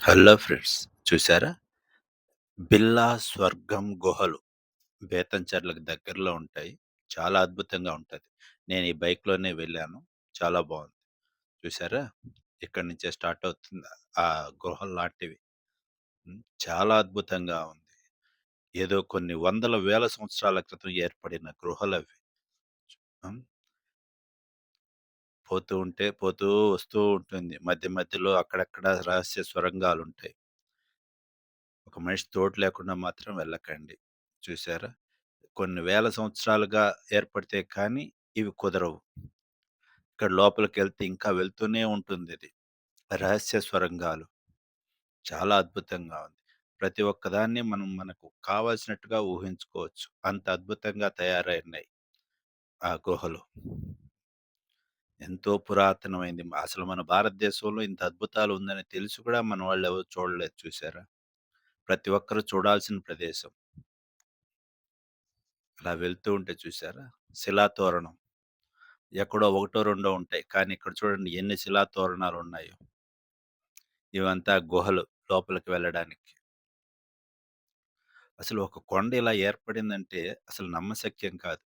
Hello friends చూసారా బిల్లా స్వర్గం గుహలు బేతంచర్లకు దగ్గరలో ఉంటాయి. చాలా అద్భుతంగా ఉంటుంది. నేను ఈ బైక్లోనే వెళ్ళాను. చాలా బాగుంది. చూసారా ఇక్కడి నుంచే స్టార్ట్ అవుతుంది ఆ గుహలు లాంటివి. చాలా అద్భుతంగా ఉంది. ఏదో కొన్ని వందల వేల సంవత్సరాల క్రితం ఏర్పడిన గృహలు అవి పోతూ ఉంటే పోతూ వస్తూ ఉంటుంది. మధ్య మధ్యలో అక్కడక్కడ రహస్య స్వరంగాలు ఉంటాయి ఒక మనిషి తోడు లేకుండా మాత్రం వెళ్ళకండి. చూసారా? కొన్ని వేల సంవత్సరాలుగా ఏర్పడితే కానీ ఇవి కుదరవు. ఇక్కడ లోపలికి వెళ్తే ఇంకా వెళ్తూనే ఉంటుంది ఇది. రహస్య స్వరంగాలు చాలా అద్భుతంగా ఉంది. ప్రతి ఒక్కదాన్ని మనం మనకు కావాల్సినట్టుగా ఊహించుకోవచ్చు. అంత అద్భుతంగా తయారైనాయి ఆ గుహలు. ఎంతో పురాతనమైంది. అసలు మన భారతదేశంలో ఇంత అద్భుతాలు ఉందని తెలిసి కూడా మన వాళ్ళు ఎవరు చూడలేదు చూసారా? ప్రతి ఒక్కరు చూడాల్సిన ప్రదేశం. అలా వెళ్తూ ఉంటే చూసారా? శిలాతోరణం ఎక్కడో ఒకటో రెండో ఉంటాయి. కానీ ఇక్కడ చూడండి ఎన్ని శిలాతోరణాలు ఉన్నాయో. ఇవంతా గుహలు లోపలికి వెళ్ళడానికి. అసలు ఒక కొండ ఇలా ఏర్పడిందంటే అసలు నమ్మశక్యం కాదు.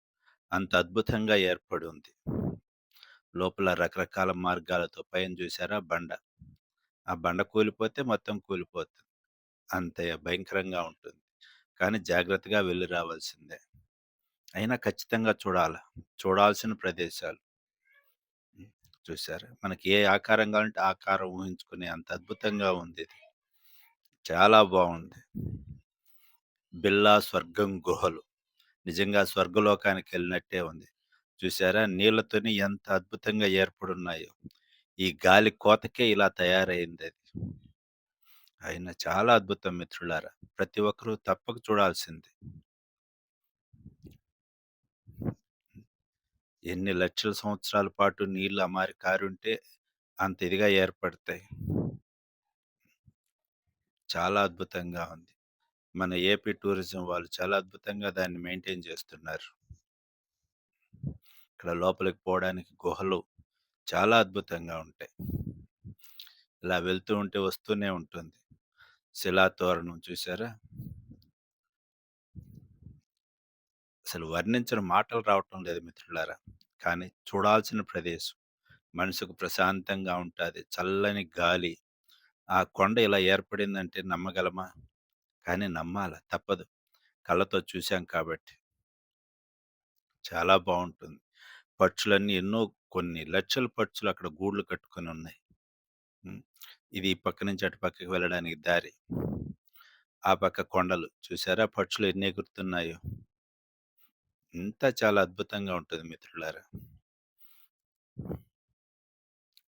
అంత అద్భుతంగా ఏర్పడి ఉంది. లోపల రకరకాల మార్గాలతో పైన చూసారా బండ. ఆ బండ కూలిపోతే మొత్తం కూలిపోతుంది. అంత భయంకరంగా ఉంటుంది. కానీ జాగ్రత్తగా వెళ్ళి రావాల్సిందే. అయినా ఖచ్చితంగా చూడాల. చూడాల్సిన ప్రదేశాలు. ఉమ్, చూసారా? మనకి ఏ ఆకారం కావాలంటే ఆ ఆకారం ఊహించుకునే అంత అద్భుతంగా ఉంది ఇది చాలా బాగుంది. బిల్లా స్వర్గం గుహలు. నిజంగా స్వర్గలోకానికి వెళ్ళినట్టే ఉంది. చూసారా? నీళ్ళతోని ఎంత అద్భుతంగా ఏర్పడున్నాయో. ఈ గాలి కోతకే ఇలా తయారైంది అది. అయినా చాలా అద్భుతం మిత్రులారా. ప్రతి ఒక్కరూ తప్పక చూడాల్సింది. ఎన్ని లక్షల సంవత్సరాల పాటు నీళ్ళు అమారి కారుంటే అంత ఇదిగా ఏర్పడతాయి. చాలా అద్భుతంగా ఉంది. మన ఏపీ టూరిజం వాళ్ళు చాలా అద్భుతంగా దాన్ని మెయింటైన్ చేస్తున్నారు. ఇక్కడ లోపలికి పోవడానికి గుహలు చాలా అద్భుతంగా ఉంటాయి. ఇలా వెళ్తూ ఉంటే వస్తూనే ఉంటుంది. శిలాతోరణం చూసారా అసలు వర్ణించిన మాటలు రావటం లేదు మిత్రులారా. కానీ చూడాల్సిన ప్రదేశం. మనసుకు ప్రశాంతంగా ఉంటుంది. చల్లని గాలి. ఆ కొండ ఇలా ఏర్పడిందంటే నమ్మగలమా? కానీ నమ్మాల? తప్పదు. కళ్ళతో చూశాం కాబట్టి. చాలా బాగుంటుంది. పక్షులన్నీ ఎన్నో కొన్ని లక్షల పక్షులు అక్కడ గూళ్ళు కట్టుకొని ఉన్నాయి. ఇది ఈ పక్క నుంచి అటు పక్కకి వెళ్ళడానికి దారి. ఆ పక్క కొండలు. చూసారా పక్షులు ఎన్ని ఎగురుతున్నాయో. ఇంత చాలా అద్భుతంగా ఉంటుంది మిత్రులారా.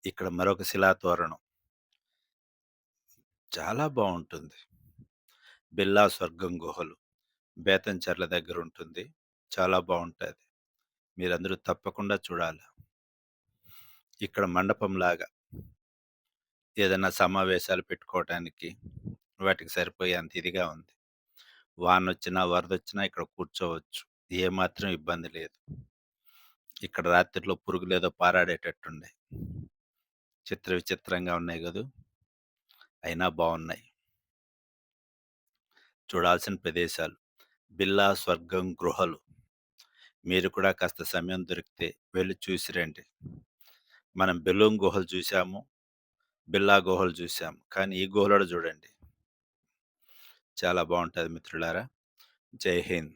ఇక్కడ మరొక శిలాతోరణం చాలా బాగుంటుంది. బిల్లా స్వర్గం గుహలు. బేతంచెర్ల దగ్గర ఉంటుంది. చాలా బాగుంటుంది. మీరందరూ తప్పకుండా చూడాలి. ఇక్కడ మండపం లాగా ఏదైనా సమావేశాలు పెట్టుకోవటానికి వాటికి సరిపోయేంత ఇదిగా ఉంది. వాన వచ్చినా వరద వచ్చినా ఇక్కడ కూర్చోవచ్చు. ఏమాత్రం ఇబ్బంది లేదు. ఇక్కడ రాత్రిలో పురుగులేదో పారాడేటట్టున్నాయి పారాడేటట్టుండే. చిత్ర విచిత్రంగా ఉన్నాయి కదూ. అయినా బాగున్నాయి చూడాల్సిన ప్రదేశాలు. బిల్లా స్వర్గం గృహలు. మీరు కూడా కాస్త సమయం దొరికితే వెళ్ళి చూసి రండి. మనం బెలూన్ గుహలు చూసాము బిల్లా గుహలు చూసాము కానీ ఈ గుహలో చూడండి. చాలా బాగుంటుంది మిత్రులారా. జై హింద్.